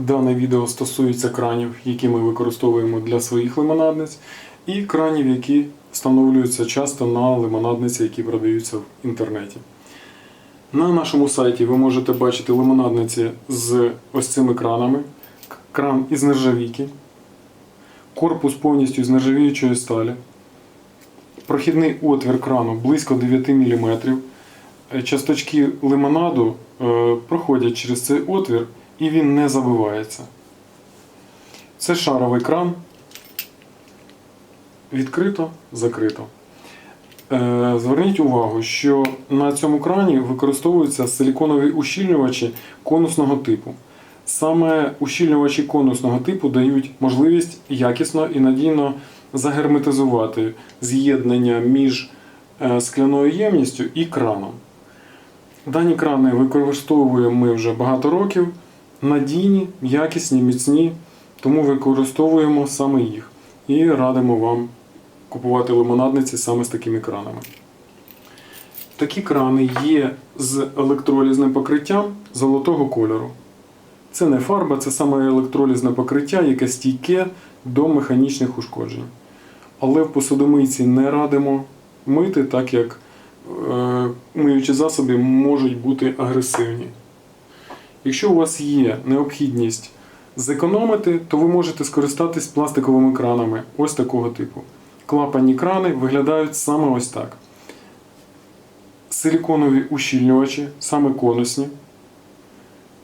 Дане відео стосується кранів, які ми використовуємо для своїх лимонадниць, і кранів, які встановлюються часто на лимонадниці, які продаються в інтернеті. На нашому сайті ви можете бачити лимонадниці з ось цими кранами. Кран із нержавійки, корпус повністю з нержавіючої сталі, прохідний отвір крану близько 9 мм. Е, Часточки лимонаду е, проходять через цей отвір і він не забивається. Це шаровий кран. Відкрито, закрито. Е, Зверніть увагу, що на цьому крані використовуються силіконові ущільнювачі конусного типу. Саме ущільнювачі конусного типу дають можливість якісно і надійно загерметизувати з'єднання між е, скляною ємністю і краном. Дані крани використовуємо ми вже багато років. Надійні, якісні, міцні, тому використовуємо саме їх і радимо вам купувати лимонадниці саме з такими кранами. Такі крани є з електролізним покриттям золотого кольору. Це не фарба, це саме електролізне покриття, яке стійке до механічних ушкоджень. Але в посудомийці не радимо мити, так як е, миючі засоби можуть бути агресивні. Якщо у вас є необхідність зекономити, то ви можете скористатись пластиковими кранами ось такого типу. Клапанні крани виглядають саме ось так. Силіконові ущільнювачі, саме конусні.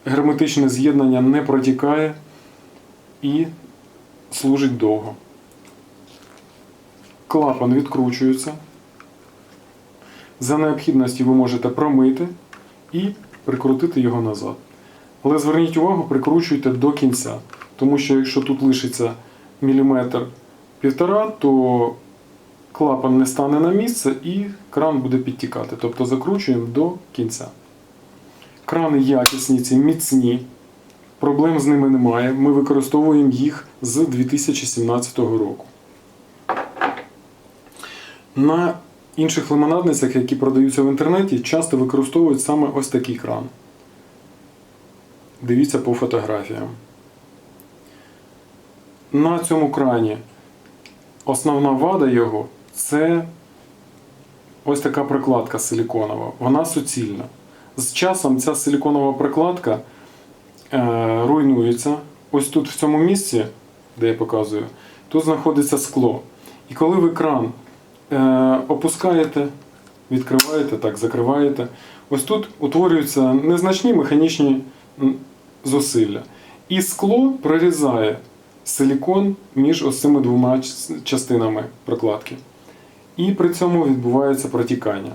Герметичне з'єднання не протікає і служить довго. Клапан відкручується. За необхідності ви можете промити і прикрутити його назад. Але зверніть увагу, прикручуйте до кінця. Тому що якщо тут лишиться міліметр півтора, то клапан не стане на місце і кран буде підтікати. Тобто закручуємо до кінця. Крани якісні, ці міцні. Проблем з ними немає. Ми використовуємо їх з 2017 року. На інших лимонадницях, які продаються в інтернеті, часто використовують саме ось такий кран. Дивіться по фотографіям. На цьому крані основна вада його це ось така прокладка силіконова. Вона суцільна. З часом ця силіконова прокладка е, руйнується. Ось тут в цьому місці, де я показую, тут знаходиться скло. І коли ви кран е, опускаєте, відкриваєте, так, закриваєте, ось тут утворюються незначні механічні зусилля. І скло прорізає силікон між ось цими двома частинами прокладки. І при цьому відбувається протікання.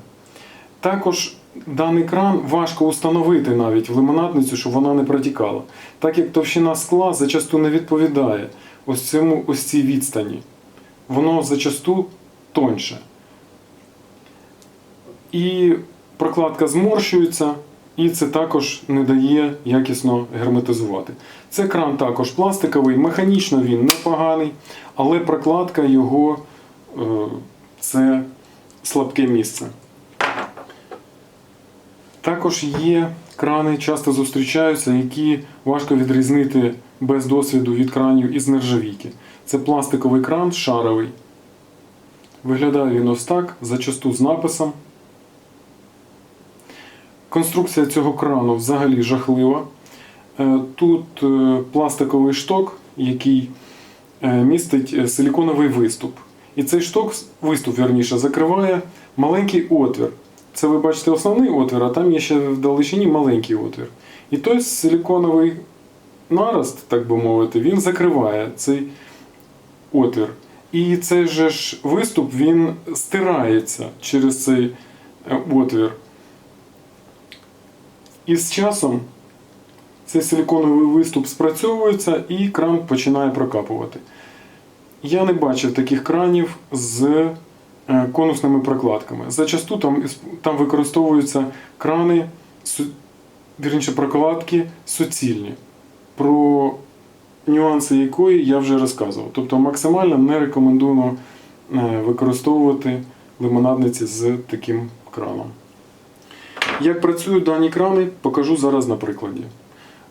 Також даний кран важко установити навіть в лимонадницю, щоб вона не протікала, так як товщина скла зачасту не відповідає ось, цьому, ось цій відстані. Воно зачасту тоньше. І прокладка зморщується, і це також не дає якісно герметизувати. Це кран також пластиковий, механічно він непоганий, але прокладка його е, це слабке місце. Також є крани, часто зустрічаються, які важко відрізнити без досвіду від кранів із нержавійки. Це пластиковий кран шаровий. Виглядає він ось так, зачасту з написом. Конструкція цього крану взагалі жахлива. Е, Тут е, пластиковий шток, який е, містить силіконовий виступ. І цей шток, виступ вірніше, закриває маленький отвір. Це ви бачите основний отвір, а там є ще в далечині маленький отвір. І той силіконовий нарост, так би мовити, він закриває цей отвір. І цей же ж виступ він стирається через цей отвір. І з часом цей силіконовий виступ спрацьовується і кран починає прокапувати. Я не бачив таких кранів з е, конусними прокладками. Зачасту там, там використовуються крани, вірніше прокладки суцільні, про нюанси якої я вже розказував. Тобто максимально не рекомендуємо е, використовувати лимонадниці з таким краном. Як працюють дані крани, покажу зараз на прикладі.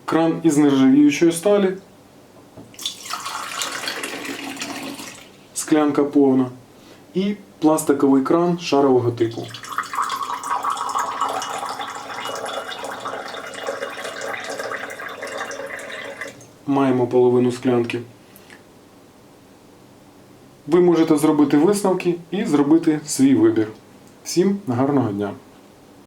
кран із нержавіючої сталі, склянка повна і пластиковий кран шарового типу. Маємо половину склянки. Ви можете зробити висновки і зробити свій вибір. Всім гарного дня!